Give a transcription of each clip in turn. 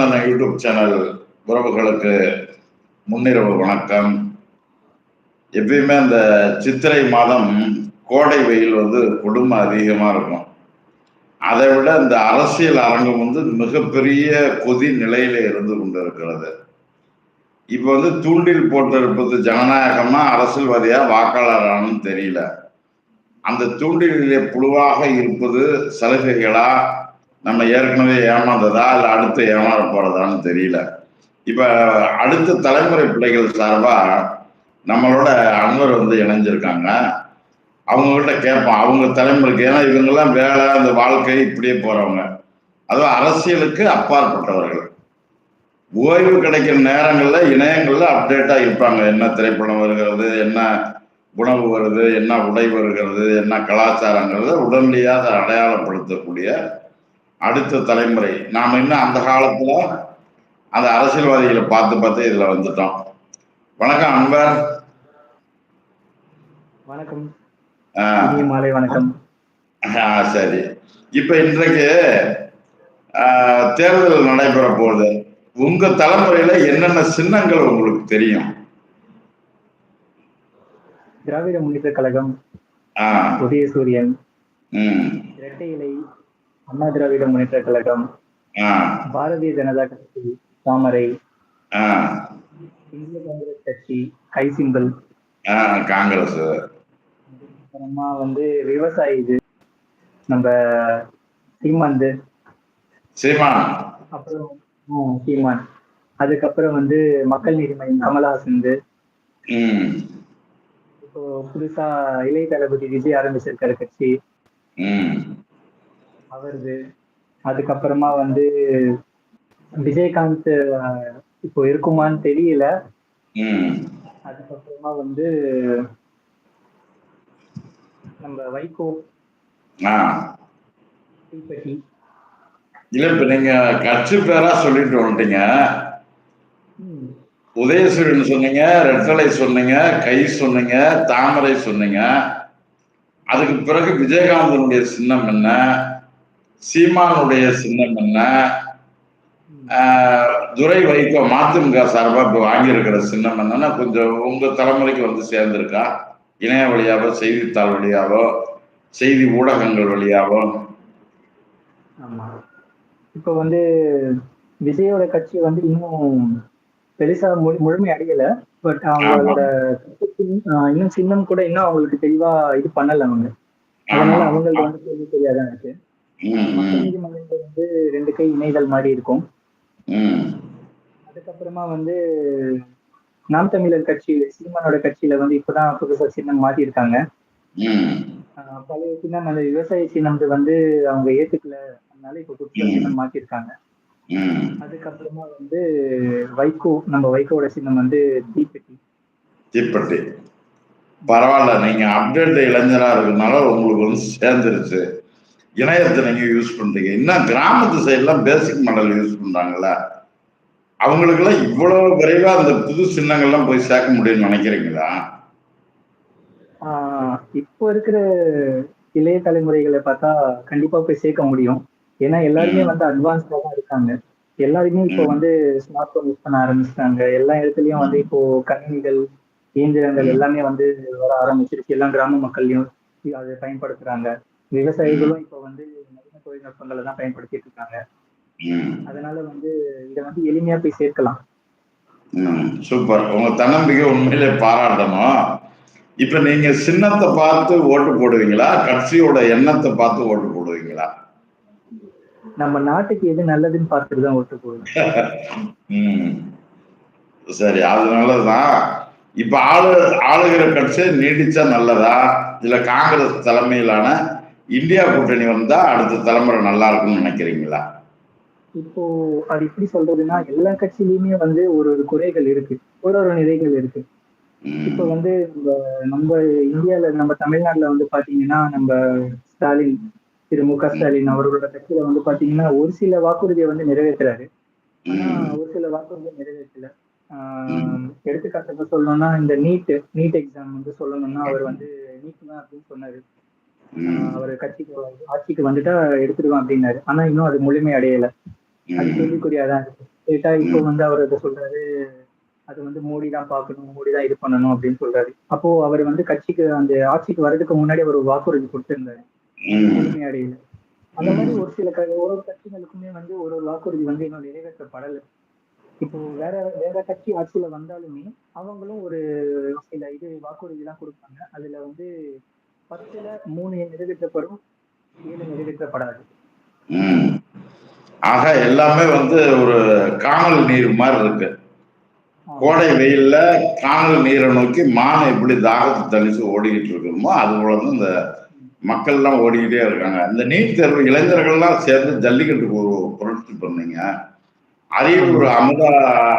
YouTube channel உறவுகளுக்கு முன்னிரவு வணக்கம். எப்பயுமே அந்த சித்திரை மாதம் கோடை வெயில் வந்து கொடுமை அதிகமாக இருக்கும். அதை விட இந்த அரசியல் அரங்கம் வந்து மிகப்பெரிய கொதி நிலையில இருந்து கொண்டு இருக்கிறது இப்போ வந்து தூண்டில் போட்டிருப்பது ஜனநாயகமா அரசியல்வாதியா வாக்காளரானு தெரியல. அந்த தூண்டிலே புழுவாக இருப்பது சலுகைகளா நம்ம ஏற்கனவே ஏமாந்ததா இல்லை அடுத்து ஏமாற போறதான்னு தெரியல. இப்ப அடுத்த தலைமுறை பிள்ளைகள் சார்பா நம்மளோட அன்பர் வந்து இணைஞ்சிருக்காங்க. அவங்ககிட்ட கேட்போம். அவங்க தலைமுறைக்கு ஏன்னா இவங்கெல்லாம் வேலை அந்த வாழ்க்கை இப்படியே போறவங்க. அதுவும் அரசியலுக்கு அப்பாற்பட்டவர்கள். ஓய்வு கிடைக்கிற நேரங்களில் இணையங்களில் அப்டேட்டாக இருப்பாங்க. என்ன திரைப்படம் வருகிறது என்ன உணவு வருது என்ன உடை வருகிறது என்ன கலாச்சாரங்கிறத உடனடியாக அடையாளப்படுத்தக்கூடிய அடுத்த தலைமுறை. நாம் இன்னும் அந்த காலத்துல அந்த அரசியல்வாதிகளை பார்த்து பார்த்து இதுல வந்துட்டோம். வணக்கம் அன்பர். வணக்கம். மாலை வணக்கம். சரி. இப்ப இன்றைக்கு தேர்தல் நடைபெற போகுது. உங்க தலைமுறையில என்னென்ன சின்னங்கள் உங்களுக்கு தெரியும்? திராவிட முன்னேற்ற கழகம் ஆஹ் உதயசூரியன் உம் இரட்டை இலை அண்ணா திராவிட முன்னேற்ற கழகம் பாரதிய ஜனதா கட்சி தாமரை இந்திய காங்கிரஸ் கட்சி கை சிம்பிள் காங்கிரஸ். அப்புறமா வந்து விவசாயி இது நம்ம சீமாந்து சீமான். அப்புறம் சீமான். அதுக்கப்புறம் வந்து மக்கள் நீதி மையம் கமலஹாசன் இப்போ புதுசா இளைய தளபதி விஜய் ஆரம்பிச்சிருக்காரு கட்சி. அவரது அதுக்கப்புறமா வந்து விஜயகாந்த் இப்போ இருக்குமான்னு தெரியல. அதுக்கப்புறமா வந்து நம்ம வைகோ. ஆஹ் தீப்பெட்டி இல்ல இப்ப நீங்க கட்சி பேரா சொல்லிட்டு வந்துட்டீங்க. உதயசூரியன் சொன்னீங்க ரெட்டலை சொன்னீங்க கை சொன்னீங்க தாமரை சொன்னீங்க. அதுக்கு பிறகு விஜயகாந்தனுடைய சின்னம் என்ன? சீமானுடைய சின்னம் என்ன? துரை வைகோ மதிமுக சார்பா இப்ப வாங்கியிருக்கிற சின்னம் என்னன்னா கொஞ்சம் உங்க தலைமுறைக்கு வந்து சேர்ந்திருக்கா? இணைய வழியாவோ செய்தித்தாள் வழியாவோ செய்தி ஊடகங்கள் வழியாவோ? ஆமா. இப்போ வந்து விஜயோட கட்சி வந்து இன்னும் பெருசா முழு முழுமை அடையல. பட் அவங்களோட இன்னும் சின்னம் கூட இன்னும் அவங்களுக்கு தெளிவா இது பண்ணல அவங்க. அதனால. அவங்களுக்கு வந்து தெரியாதான் இருக்கு. ம், மக்கள் ம், நீதி மன்றங்கள் வந்து ரெண்டு கை இணைதல் மாதிரி இருக்கும். அதுக்கப்புறமா வந்து நாம் தமிழர் கட்சி சீமானோட கட்சியில வந்து இப்பதான் புதுசா சின்னம் மாத்திருக்காங்க. ம், ஆஹ் பழைய சின்னம் அந்த விவசாய சின்னம் வந்து அவங்க ஏத்துக்கல. அதனால இப்ப புதுசா சின்னம் மாத்திருக்காங்க. அதுக்கப்புறமா வந்து வைகோ நம்ம வைகோட சின்னம் வந்து தீப்பெட்டி. தீப்பெட்டி. பரவாயில்ல நீங்க அப்டேட் இளைஞரா இருக்கனால உங்களுக்கு வந்து சேர்ந்துருச்சு. இணையத்தை நீங்க யூஸ் பண்றீங்க. இன்னும் கிராமத்து சைட்லாம் பேசிக் மாடல் யூஸ் பண்றாங்கல்ல? அவங்களுக்கெல்லாம் இவ்வளவு விரைவா அந்த புது சின்னங்கள்லாம் போய் சேர்க்க முடியும்னு நினைக்கிறீங்களா? இப்போ இருக்கிற இளைய தலைமுறைகளை பார்த்தா கண்டிப்பா போய் சேர்க்க முடியும். ஏன்னா எல்லாருமே. வந்து அட்வான்ஸ்டா தான் இருக்காங்க. எல்லாருமே இப்போ. வந்து ஸ்மார்ட் போன் யூஸ் பண்ண ஆரம்பிச்சிட்டாங்க. எல்லா இடத்துலயும் வந்து இப்போ கணினிகள் இயந்திரங்கள். எல்லாமே வந்து வர ஆரம்பிச்சிருச்சு. எல்லா கிராம மக்கள்லயும் அதை பயன்படுத்துறாங்க. விவசாயிகளும் இப்போ வந்து நவீன தொழில்நுட்பங்களை தான் பயன்படுத்திட்டு இருக்காங்க. அதனால வந்து இதை வந்து எளிமையா போய் சேர்க்கலாம். சூப்பர். உங்க தன்னம்பிக்கை உண்மையிலே பாராட்டணும்? இப்ப நீங்க சின்னத்தை பார்த்து ஓட்டு போடுவீங்களா? கட்சியோட எண்ணத்தை பார்த்து ஓட்டு போடுவீங்களா? நம்ம நாட்டுக்கு எது நல்லதுன்னு பார்த்துட்டு தான் ஓட்டு போடுவோம். சரி அது நல்லதுதான் இப்ப ஆளு ஆளுகிற கட்சி நீடிச்சா நல்லதா? இல்ல காங்கிரஸ் தலைமையிலான இந்தியா கூட்டணி வந்தா அடுத்த தலைமுறை நல்லா இருக்கும்னு நினைக்கிறீங்களா இப்போ அது எப்படி சொல்றதுன்னா எல்லா கட்சியிலயுமே வந்து ஒரு ஒரு குறைகள் இருக்கு ஒரு ஒரு நிறைகள் இருக்கு. இப்போ வந்து நம்ம நம்ம இந்தியால நம்ம தமிழ்நாட்டுல வந்து பாத்தீங்கன்னா நம்ம ஸ்டாலின் திரு மு க ஸ்டாலின் அவர்களோட கட்சியில வந்து பாத்தீங்கன்னா ஒரு சில வாக்குறுதியை வந்து நிறைவேற்றுறாரு ஆனா. ஒரு சில வாக்குறுதியை நிறைவேற்றல ஆஹ் எடுத்துக்காட்டுக்கு சொல்லணும்னா இந்த நீட் நீட் எக்ஸாம் வந்து சொல்லணும்னா அவர் வந்து நீட் தான் அப்படின்னு சொன்னாரு. அவர் கட்சிக்கு ஆட்சிக்கு வந்துட்டா எடுத்துடுவேன் அப்படின்னாரு. ஆனா இன்னும் அது முழுமை அடையல. அது ம். கேள்விக்குறியா தான் இருக்கு. கேட்டா இப்போ வந்து அவர் அதை சொல்றாரு அது வந்து மோடி தான் பார்க்கணும் மோடி தான் இது பண்ணணும் அப்படின்னு சொல்றாரு. அப்போ அவர் வந்து கட்சிக்கு அந்த ஆட்சிக்கு வர்றதுக்கு முன்னாடி அவர் ஒரு வாக்குறுதி கொடுத்திருந்தாரு. ம். முழுமையடையல அந்த மாதிரி ஒரு சில ஒரு ஒரு கட்சிகளுக்குமே வந்து ஒரு ஒரு வாக்குறுதி வந்து இன்னும் நிறைவேற்றப்படலை. இப்போ வேற வேற கட்சி ஆட்சியில வந்தாலுமே அவங்களும் ஒரு சில இது வாக்குறுதி எல்லாம் கொடுப்பாங்க. அதுல வந்து பத்துல மூணு நிறைவேற்றப்படும் ஏழு நிறைவேற்றப்படாது ஆக எல்லாமே வந்து ஒரு காணல் நீர் மாதிரி இருக்கு. கோடை வெயில்ல காணல் நீரை நோக்கி மான் எப்படி தாகத்தை தணிச்சு ஓடிக்கிட்டு இருக்கணுமோ அது போல தான் இந்த மக்கள்லாம் ஓடிக்கிட்டே இருக்காங்க. இந்த நீட் தேர்வு இளைஞர்கள்லாம் சேர்ந்து ஜல்லிக்கட்டுக்கு ஒரு புரட்சி பண்ணீங்க. அரியலூர் அமுதா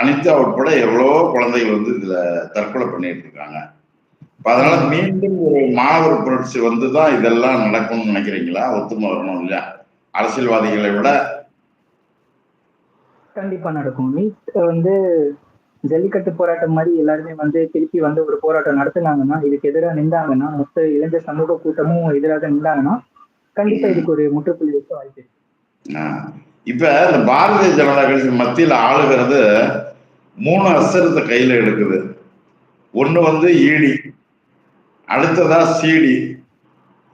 அனிதா உட்பட எவ்வளவோ குழந்தைகள் வந்து இதுல தற்கொலை பண்ணிட்டு இருக்காங்க. அதனால மீண்டும் ஒரு மாணவர் புரட்சி வந்து தான் இதெல்லாம் நடக்கும்னு நினைக்கிறீங்களா? ஒத்துமை வரணும் இல்லையா? அரசியல்வாதிகளை விட. கண்டிப்பா நடக்கும். நீட் வந்து ஜல்லிக்கட்டு போராட்டம் மாதிரி எல்லாருமே வந்து திருப்பி வந்து ஒரு போராட்டம் நடத்துனாங்கன்னா இதுக்கு எதிராக நின்றாங்கன்னா மொத்த இளைஞர் சமூக கூட்டமும் எதிராக நின்றாங்கன்னா கண்டிப்பா இதுக்கு ஒரு முற்றுப்புள்ளி வைக்க வாய்ப்பு இப்ப இந்த பாரதிய ஜனதா கட்சி மத்தியில் ஆளுகிறது மூணு அஸ்திரத்தை கையில எடுக்குது. ஒண்ணு வந்து ஈடி அடுத்ததா சிடி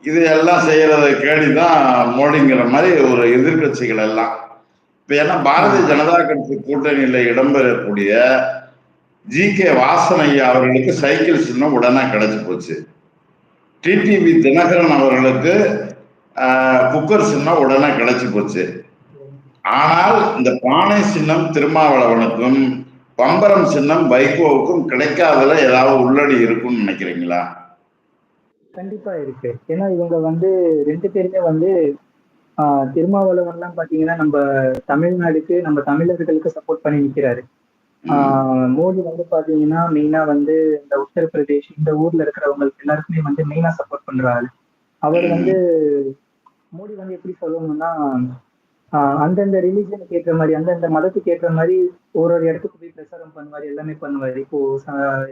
இது எல்லாம் செய்யறதை கேடிதான் மோடிங்கிற மாதிரி ஒரு எதிர்க்கட்சிகள் எல்லாம். இப்ப ஏன்னா பாரதிய ஜனதா கட்சி கூட்டணியில இடம்பெறக்கூடிய ஜி கே வாசனையா அவர்களுக்கு சைக்கிள் சின்னம் உடனே கிடைச்சி போச்சு. டிடிவி தினகரன் அவர்களுக்கு குக்கர் சின்னம் உடனே கிடைச்சி போச்சு. ஆனால் இந்த பானை சின்னம் திருமாவளவனுக்கும் பம்பரம் சின்னம் வைகோவுக்கும் கிடைக்காதல ஏதாவது உள்ளடி இருக்கும்னு நினைக்கிறீங்களா? கண்டிப்பா இருக்கு. ஏன்னா இவங்க வந்து ரெண்டு பேருமே வந்து ஆஹ் திருமாவளவன்லாம் பாத்தீங்கன்னா நம்ம தமிழ்நாடுக்கு நம்ம தமிழர்களுக்கு சப்போர்ட் பண்ணி நிக்கிறாரு. மோடி வந்து பாத்தீங்கன்னா மெயினா வந்து இந்த உத்தரப்பிரதேஷ் இந்த ஊர்ல இருக்கிறவங்களுக்கு எல்லாருக்குமே வந்து மெயினா சப்போர்ட் பண்றாரு. அவர் வந்து மோடி வந்து எப்படி சொல்லணும்னா அந்தந்த ரிலீஜனுக்கு ஏற்ற மாதிரி அந்தந்த மதத்துக்கு ஏற்ற மாதிரி ஒரு ஒரு இடத்துக்கு போய் பிரச்சாரம் பண்ணுவார் எல்லாமே பண்ணுவார். இப்போ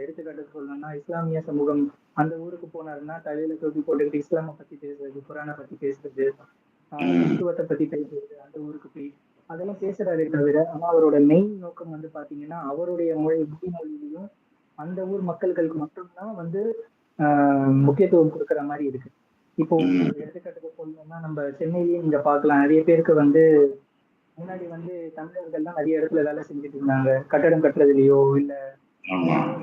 எடுத்துக்காட்டு சொல்லணும்னா இஸ்லாமிய சமூகம் அந்த ஊருக்கு போனாருன்னா தலையில தொப்பி போட்டுக்கிட்டு இஸ்லாமை பத்தி பேசுறது குரானை பத்தி பேசுறது ஆஹ் கிறிஸ்துவத்தை பத்தி பேசுறது அந்த ஊருக்கு போய் அதெல்லாம் பேசுறாரே தவிர ஆனா அவரோட மெயின் நோக்கம் வந்து பாத்தீங்கன்னா அவருடைய மொழி மொழி மொழியிலையும் அந்த ஊர் மக்கள்களுக்கு மட்டும்தான் வந்து முக்கியத்துவம் கொடுக்குற மாதிரி இருக்கு. இப்போ எடுத்துக்காட்டுக்கு சொல்லணும்னா நம்ம சென்னையிலயும் இங்க பார்க்கலாம். நிறைய பேருக்கு வந்து முன்னாடி வந்து தமிழர்கள்லாம் நிறைய இடத்துல வேலை செஞ்சுட்டு இருந்தாங்க. கட்டடம் கட்டுறதுலயோ இல்ல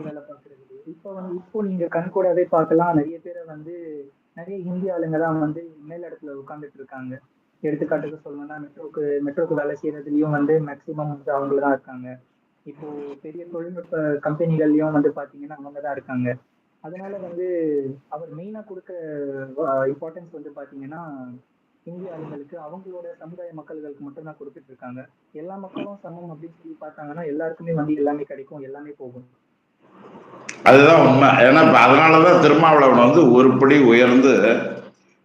வேலை பார்க்கறதுலயோ. இப்போ வந்து இப்போ நீங்க கண்கூடாவே பார்க்கலாம். நிறைய பேரை வந்து நிறைய இந்திய ஆளுங்க தான் வந்து மேல் இடத்துல உட்கார்ந்துட்டு இருக்காங்க. எடுத்துக்காட்டுக்கு சொல்லணும்னா மெட்ரோக்கு மெட்ரோக்கு வேலை செய்யறதுலயும் வந்து மேக்சிமம் வந்து அவங்கள தான் இருக்காங்க. இப்போ பெரிய தொழில்நுட்ப கம்பெனிகள்லயும் வந்து பாத்தீங்கன்னா அவங்க தான் இருக்காங்க. அதனால வந்து அவர் மெயினா கொடுக்க இம்பார்ட்டன்ஸ் வந்து பாத்தீங்கன்னா இந்திய ஆளுங்களுக்கு அவங்களோட சமுதாய மக்கள்களுக்கு மட்டும் தான் கொடுத்துட்டு இருக்காங்க. எல்லா மக்களும் சமம் அப்படின்னு சொல்லி பார்த்தாங்கன்னா எல்லாருக்குமே வந்து எல்லாமே கிடைக்கும் எல்லாமே போகும். அதுதான் உண்மை. ஏன்னா அதனாலதான் திருமாவளவன் வந்து ஒரு படி உயர்ந்து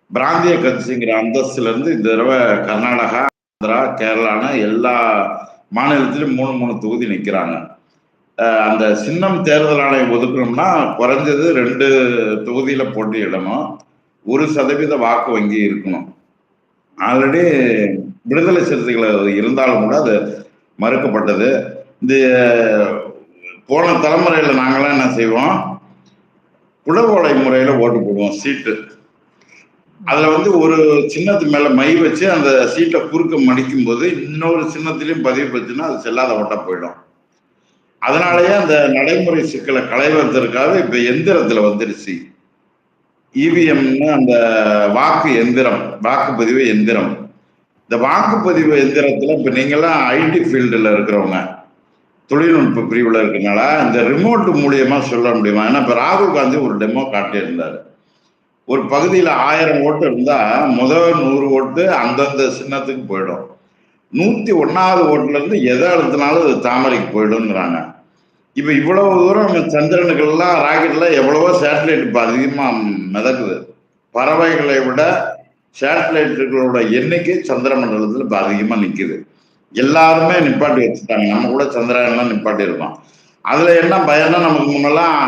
பிராந்திய கட்சிங்கிற அந்தஸ்துல இருந்து இந்த தடவை கர்நாடகா ஆந்திரா கேரளான்னு எல்லா மாநிலத்திலும் மூணு மூணு தொகுதி நிக்கிறாங்க. அந்த சின்னம் தேர்தல் ஆணையம் ஒதுக்கணும்னா குறைஞ்சது ரெண்டு தொகுதியில போட்டியிடணும். ஒரு சதவீத வாக்கு வங்கி இருக்கணும். ஆல்ரெடி விடுதலை சிறுத்தைகள் இருந்தாலும் கூட அது மறுக்கப்பட்டது. இந்த போன தலைமுறையில நாங்களாம் என்ன செய்வோம்? குடவோலை முறையில ஓட்டு போடுவோம் சீட்டு. அதுல வந்து ஒரு சின்னத்து மேல மை வச்சு அந்த சீட்டை குறுக்க மடிக்கும் போது இன்னொரு சின்னத்திலையும் பதிவு வச்சுன்னா அது செல்லாத ஓட்டா போயிடும். அதனாலயே அந்த நடைமுறை சிக்கலை களைவதற்காக இப்ப எந்திரத்துல வந்துருச்சு. இவிஎம்னு அந்த வாக்கு எந்திரம் வாக்குப்பதிவு எந்திரம். இந்த வாக்குப்பதிவு எந்திரத்துல இப்ப நீங்கெல்லாம் ஐடி ஃபீல்டுல இருக்கிறவங்க தொழில்நுட்ப பிரிவுல இருக்கனால இந்த ரிமோட் மூலியமா சொல்ல முடியுமா? ஏன்னா இப்ப ராகுல் காந்தி ஒரு டெமோ காட்டியிருந்தாரு. ஒரு பகுதியில ஆயிரம் ஓட்டு இருந்தா முதல் நூறு ஓட்டு அந்தந்த சின்னத்துக்கு போயிடும். நூத்தி ஒன்னாவது ஓட்டுல இருந்து எதை அழுத்தினாலும் அது தாமரைக்கு போயிடுங்கிறாங்க இப்ப இவ்வளவு தூரம் சந்திரனுக்கெல்லாம் ராக்கெட்ல எவ்வளவோ சேட்டலைட் இப்ப அதிகமா மிதக்குது. பறவைகளை விட சேட்டலைட்டுகளோட எண்ணிக்கை சந்திர மண்டலத்துல இப்ப அதிகமா நிக்குது. எல்லாருமே நிப்பாட்டி வச்சுட்டாங்க. நம்ம கூட சந்திராயன்லாம் நிப்பாட்டி இருக்கோம். அதுல என்ன பயம்னா நமக்கு முன்னெல்லாம்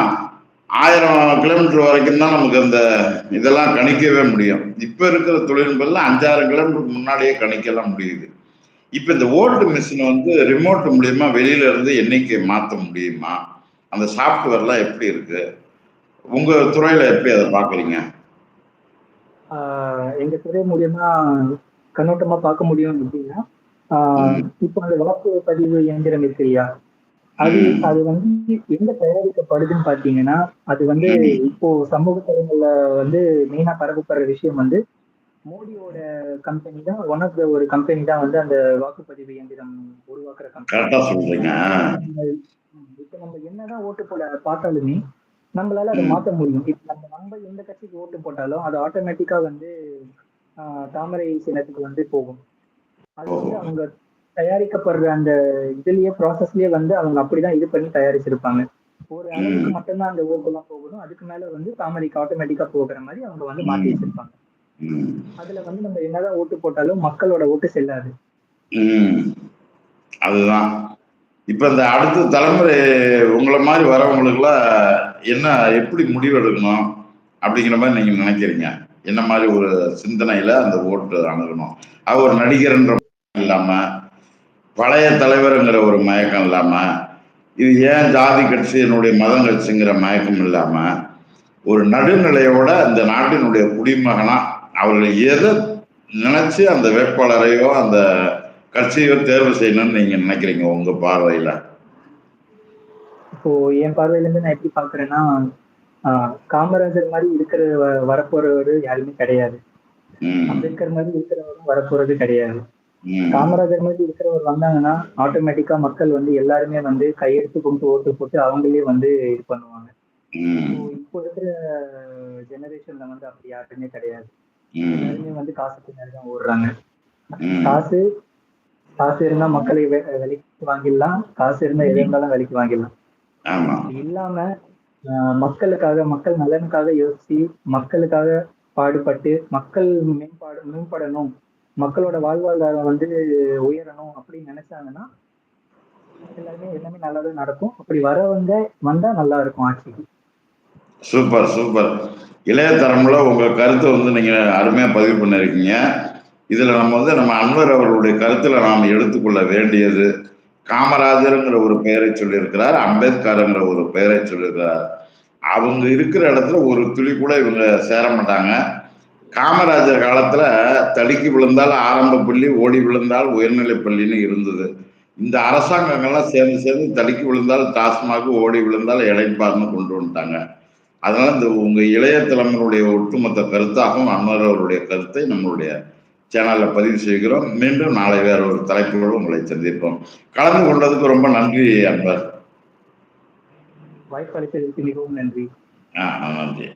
ஆயிரம் கிலோமீட்டர் வரைக்கும் தான் நமக்கு அந்த இதெல்லாம் கணிக்கவே முடியும். இப்ப இருக்கிற தொழில்நுட்பம்ல அஞ்சாயிரம் கிலோமீட்டருக்கு முன்னாடியே கணிக்கலாம் முடியுது. இப்ப இந்த ஓல்டு மிஷின் வந்து ரிமோட் மூலியமா வெளியில இருந்து எண்ணிக்கை மாத்த முடியுமா அந்த சாஃப்ட்வேர்லாம் எப்படி இருக்கு உங்க துறையில எப்படி அதை பாக்குறீங்க எங்க துறை மூலியமா கண்ணோட்டமா பார்க்க முடியும் அப்படின்னா. இப்போ அந்த பதிவு இயந்திரம் இருக்கு இல்லையா அது. அது வந்து எங்க தயாரிக்கப்படுதுன்னு பாத்தீங்கன்னா அது வந்து. இப்போ சமூக தளங்கள்ல வந்து மெயினா பரப்பப்படுற விஷயம் வந்து மோடியோட கம்பெனி தான் ஒன் ஆஃப் த ஒரு கம்பெனி தான் வந்து அந்த வாக்குப்பதிவு இயந்திரம் உருவாக்குற கம்பெனி இப்ப நம்ம என்னதான் ஓட்டு போட பார்த்தாலுமே நம்மளால அதை. மாத்த முடியும் இப்ப நம்ம நம்ம எந்த கட்சிக்கு ஓட்டு போட்டாலும் அது ஆட்டோமேட்டிக்கா வந்து தாமரை சின்னத்துக்கு வந்து போகும் அது வந்து. அவங்க தயாரிக்கப்படுற அந்த இதுலயே ப்ராசஸ்லயே வந்து அவங்க அப்படிதான் இது பண்ணி தயாரிச்சிருப்பாங்க ஒரு அளவுக்கு. மட்டும்தான் அந்த ஓட்டு எல்லாம் போகணும் அதுக்கு மேல வந்து தாமரைக்கு ஆட்டோமேட்டிக்கா போகிற மாதிரி அவங்க வந்து மாத்தி. வச்சிருப்பாங்க. அதுல வந்து நம்ம என்னதான் ஓட்டு போட்டாலும் மக்களோட ஓட்டு செல்லாது. அதுதான். இப்ப இந்த அடுத்த தலைமுறை உங்களை மாதிரி வரவங்களுக்குலாம் என்ன எப்படி முடிவெடுக்கணும் அப்படிங்கிற மாதிரி நீங்க நினைக்கிறீங்க? என்ன மாதிரி ஒரு சிந்தனையில அந்த ஓட்டு அணுகணும்? அது ஒரு நடிகர்ன்ற இல்லாம பழைய தலைவருங்கிற ஒரு மயக்கம் இல்லாம இது ஏன் ஜாதி கட்சி என்னுடைய மதம் கட்சிங்கிற மயக்கம் இல்லாம ஒரு நடுநிலையோட இந்த நாட்டினுடைய குடிமகனா அவர்கள் எதை நினைச்சு அந்த வேட்பாளரையோ அந்த கட்சியோ தேர்வு செய்யணும்னு நீங்க நினைக்கிறீங்க உங்க பார்வையில? இப்போ என் பார்வையில இருந்து நான் எப்படி பாக்குறேன்னா காமராஜர் மாதிரி இருக்கிற வரப்போறவர் யாருமே கிடையாது. அம்பேத்கர் மாதிரி இருக்கிறவரும் வரப்போறது கிடையாது. காமராஜர் மாதிரி இருக்கிறவர் வந்தாங்கன்னா ஆட்டோமேட்டிக்கா மக்கள் வந்து எல்லாருமே வந்து கையெடுத்து கும்பிட்டு ஓட்டு போட்டு அவங்களே வந்து இது பண்ணுவாங்க. இப்போ இருக்கிற ஜெனரேஷன்ல வந்து அப்படி யாருமே கிடையாது. எல்லாருமே வந்து காசு தான் ஓடுறாங்க. காசு காசு இருந்தா மக்களை விலைக்கு வாங்கிடலாம். காசு இருந்தா எது இருந்தாலும் விலைக்கு வாங்கிடலாம். இல்லாம மக்களுக்காக மக்கள் நலனுக்காக யோசிச்சு மக்களுக்காக பாடுபட்டு மக்கள் மேம்பாடு மேம்படணும். மக்களோட வாழ்வாதாரம் வந்து உயரணும் அப்படின்னு நினைச்சாங்கன்னா எல்லாருமே எல்லாமே நல்லதா நடக்கும். அப்படி வரவங்க வந்தா நல்லா இருக்கும் ஆட்சிக்கு. சூப்பர் சூப்பர் இளைய தலைமுறை உங்க கருத்தை வந்து நீங்க அருமையா பதிவு பண்ணிருக்கீங்க. இதுல நம்ம வந்து நம்ம அன்வர் அவர்களுடைய கருத்துல நாம் எடுத்துக்கொள்ள வேண்டியது காமராஜருங்கிற ஒரு பெயரை சொல்லியிருக்கிறார் அம்பேத்கருங்கிற ஒரு பெயரை சொல்லியிருக்கிறார். அவங்க இருக்கிற இடத்துல ஒரு துளி கூட இவங்க சேர மாட்டாங்க. காமராஜர் காலத்துல தடுக்கி விழுந்தால் ஆரம்ப பள்ளி ஓடி விழுந்தால் உயர்நிலை பள்ளின்னு இருந்தது. இந்த அரசாங்கங்கள்லாம் சேர்ந்து சேர்ந்து தடுக்கி விழுந்தால் டாஸ்மாக ஓடி விழுந்தால் இடைப்பார்னு கொண்டு வந்துட்டாங்க. அதனால இந்த உங்க இளைய தலைமுறையுடைய ஒட்டுமொத்த கருத்தாகவும் அன்வர் அவருடைய கருத்தை நம்மளுடைய சேனல்ல பதிவு செய்கிறோம். மீண்டும் நாளை வேற ஒரு தலைப்போடு உங்களை சந்திப்போம். கலந்து கொண்டதுக்கு ரொம்ப நன்றி அன்பர் வாய்ப்பு அளித்ததற்கு மிகவும் நன்றி. ஆ நன்றி.